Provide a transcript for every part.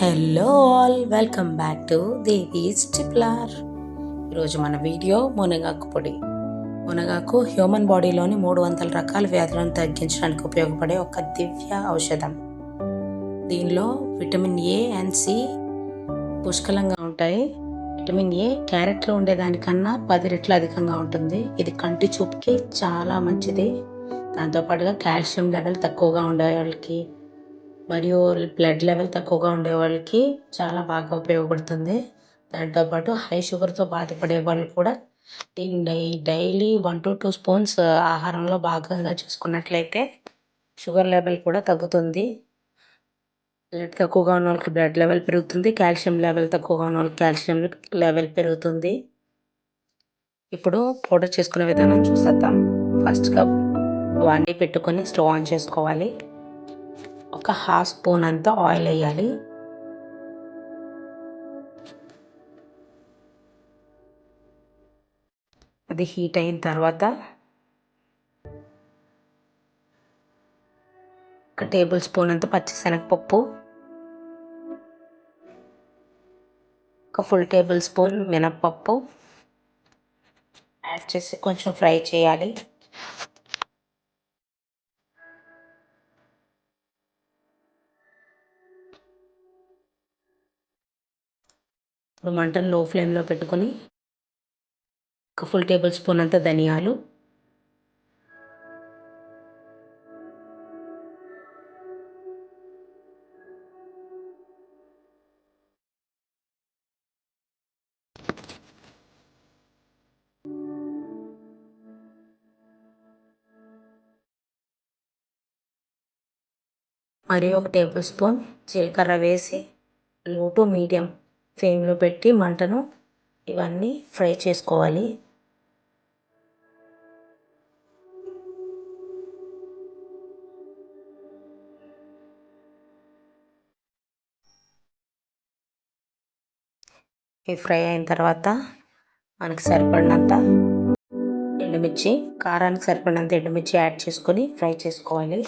Hello all welcome back to Devi's టిప్లార్ ఈరోజు మన video మునగాకు పొడి. మునగాకు హ్యూమన్ బాడీలోని మూడు వందల రకాల వ్యాధులను తగ్గించడానికి ఉపయోగపడే ఒక దివ్య ఔషధం. దీనిలో విటమిన్ ఏ అండ్ సి పుష్కలంగా ఉంటాయి. విటమిన్ ఏ క్యారెట్లో ఉండేదానికన్నా పది రెట్లు అధికంగా ఉంటుంది. ఇది కంటి చూపుకి చాలా మంచిది. దాంతోపాటుగా కాల్షియం లెవెల్ తక్కువగా ఉండే వాళ్ళకి మరియు బ్లడ్ లెవెల్ తక్కువగా ఉండే వాళ్ళకి చాలా బాగా ఉపయోగపడుతుంది. దాంతోపాటు హై షుగర్తో బాధపడే వాళ్ళు కూడా దీన్ని die daily one to two spoons ఆహారంలో భాగంగా చేసుకున్నట్లయితే షుగర్ లెవెల్ కూడా తగ్గుతుంది. బ్లడ్ తక్కువగా ఉన్న వాళ్ళకి బ్లడ్ లెవెల్ పెరుగుతుంది. కాల్షియం లెవెల్ తక్కువగా ఉన్న వాళ్ళకి కాల్షియం లెవెల్ పెరుగుతుంది. ఇప్పుడు పౌడర్ చేసుకునే విధానం చూసేద్దాం. ఫస్ట్గా వాండి పెట్టుకొని స్టవ్ ఆన్ చేసుకోవాలి. ఒక హాఫ్ స్పూన్ అంతా ఆయిల్ వేయాలి. అది హీట్ అయిన తర్వాత ఒక టేబుల్ స్పూన్ అంత పచ్చిశనగపప్పు ఒక ఫుల్ టేబుల్ స్పూన్ మినప్పప్పు యాడ్ చేసి కొంచెం ఫ్రై చేయాలి. ఇప్పుడు మంటను లో ఫ్లేమ్లో పెట్టుకొని ఒక ఫుల్ టేబుల్ స్పూన్ అంత ధనియాలు. మరియు ఒక టేబుల్ స్పూన్ జీలకర్ర వేసి లో టు మీడియం ఫ్లేమ్లో పెట్టి మంటను ఇవన్నీ ఫ్రై చేసుకోవాలి. ఇవి ఫ్రై అయిన తర్వాత మనకు సరిపడినంత ఎండుమిర్చి కారానికి సరిపడినంత ఎండుమిర్చి యాడ్ చేసుకొని ఫ్రై చేసుకోవాలి.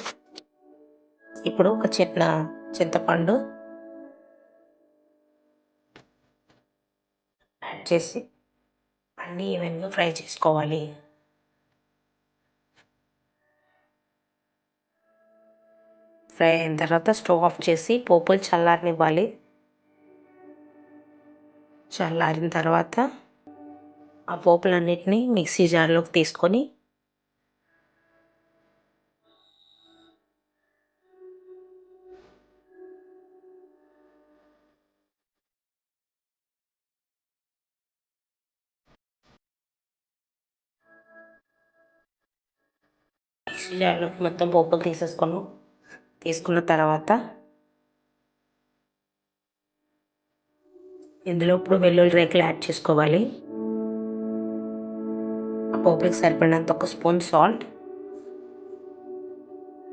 ఇప్పుడు ఒక చిన్న చింతపండు చేసి అన్నీ ఈవెన్గా ఫ్రై చేసుకోవాలి. ఫ్రై అయిన తర్వాత స్టవ్ ఆఫ్ చేసి పోపులు చల్లారనివ్వాలి. చల్లారిన తర్వాత ఆ పోపులన్నిటిని మిక్సీ జార్లోకి తీసుకొని మిక్సీ మొత్తం పోపులు తీసేసుకున్నాం తీసుకున్న తర్వాత ఇందులో ఇప్పుడు వెల్లుల్లి రేకులు యాడ్ చేసుకోవాలి. ఆ పోపుకి సరిపడినంత ఒక స్పూన్ సాల్ట్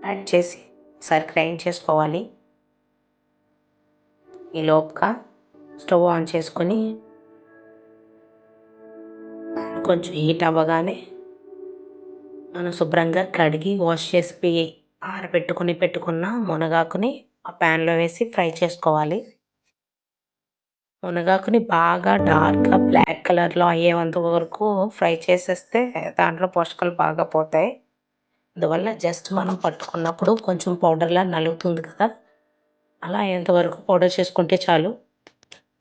యాడ్ చేసి సరి గ్రైండ్ చేసుకోవాలి. ఈ లోపుగా స్టవ్ ఆన్ చేసుకొని కొంచెం హీట్ అవ్వగానే మనం శుభ్రంగా కడిగి వాష్ చేసి ఆరబెట్టుకుని పెట్టుకున్న మునగాకుని ఆ ప్యాన్లో వేసి ఫ్రై చేసుకోవాలి. మునగాకుని బాగా డార్క్గా బ్లాక్ కలర్లో అయ్యేంత వరకు ఫ్రై చేసేస్తే దాంట్లో పోషకాలు బాగా పోతాయి. అందువల్ల జస్ట్ మనం పట్టుకున్నప్పుడు కొంచెం పౌడర్లా నలుగుతుంది కదా అలా అయ్యేంతవరకు పౌడర్ చేసుకుంటే చాలు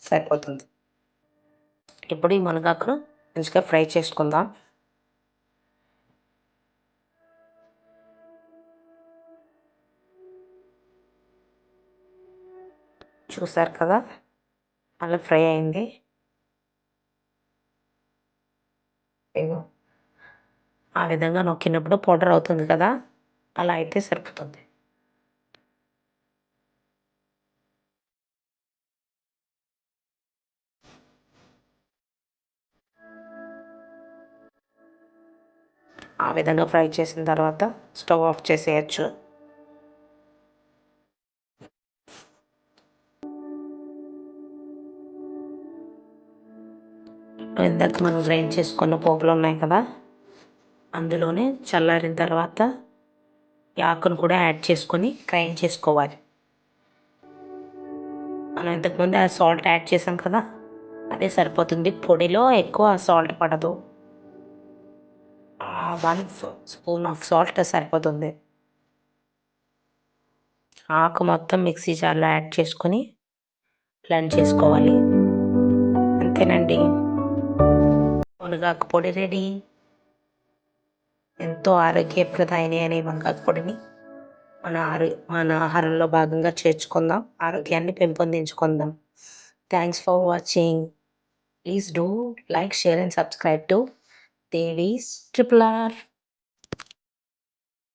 సరిపోతుంది. ఇప్పుడు ఈ మునగాకును మంచిగా ఫ్రై చేసుకుందాం. చూసారు కదా? అలా ఫ్రై అయింది. ఆ విధంగా నొక్కినప్పుడు పౌడర్ అవుతుంది కదా? అలా అయితే సరిపోతుంది. ఆ విధంగా ఫ్రై చేసిన తర్వాత స్టవ్ ఆఫ్ చేసేయచ్చు. ఇందాక మనం గ్రైండ్ చేసుకున్న పోపులు ఉన్నాయి కదా? అందులోనే చల్లారిన తర్వాత ఈ ఆకును కూడా యాడ్ చేసుకొని గ్రైండ్ చేసుకోవాలి. మనం ఇంతకుముందు ఆ సాల్ట్ యాడ్ చేసాం కదా? అదే సరిపోతుంది. పొడిలో ఎక్కువ సాల్ట్ పడదు. వన్ స్పూన్ ఆఫ్ సాల్ట్ సరిపోతుంది. ఆకు మొత్తం మిక్సీ జార్లో యాడ్ చేసుకొని బ్లెండ్ చేసుకోవాలి. అంతేనండి. మునగాకు పొడి రెడీ. ఎంతో ఆరోగ్యప్రదాయని అనే మునగాకు పొడిని మన ఆరో మన ఆహారంలో భాగంగా చేర్చుకుందాం. ఆరోగ్యాన్ని పెంపొందించుకుందాం. Thanks for watching please do like share and subscribe to Devi's triple R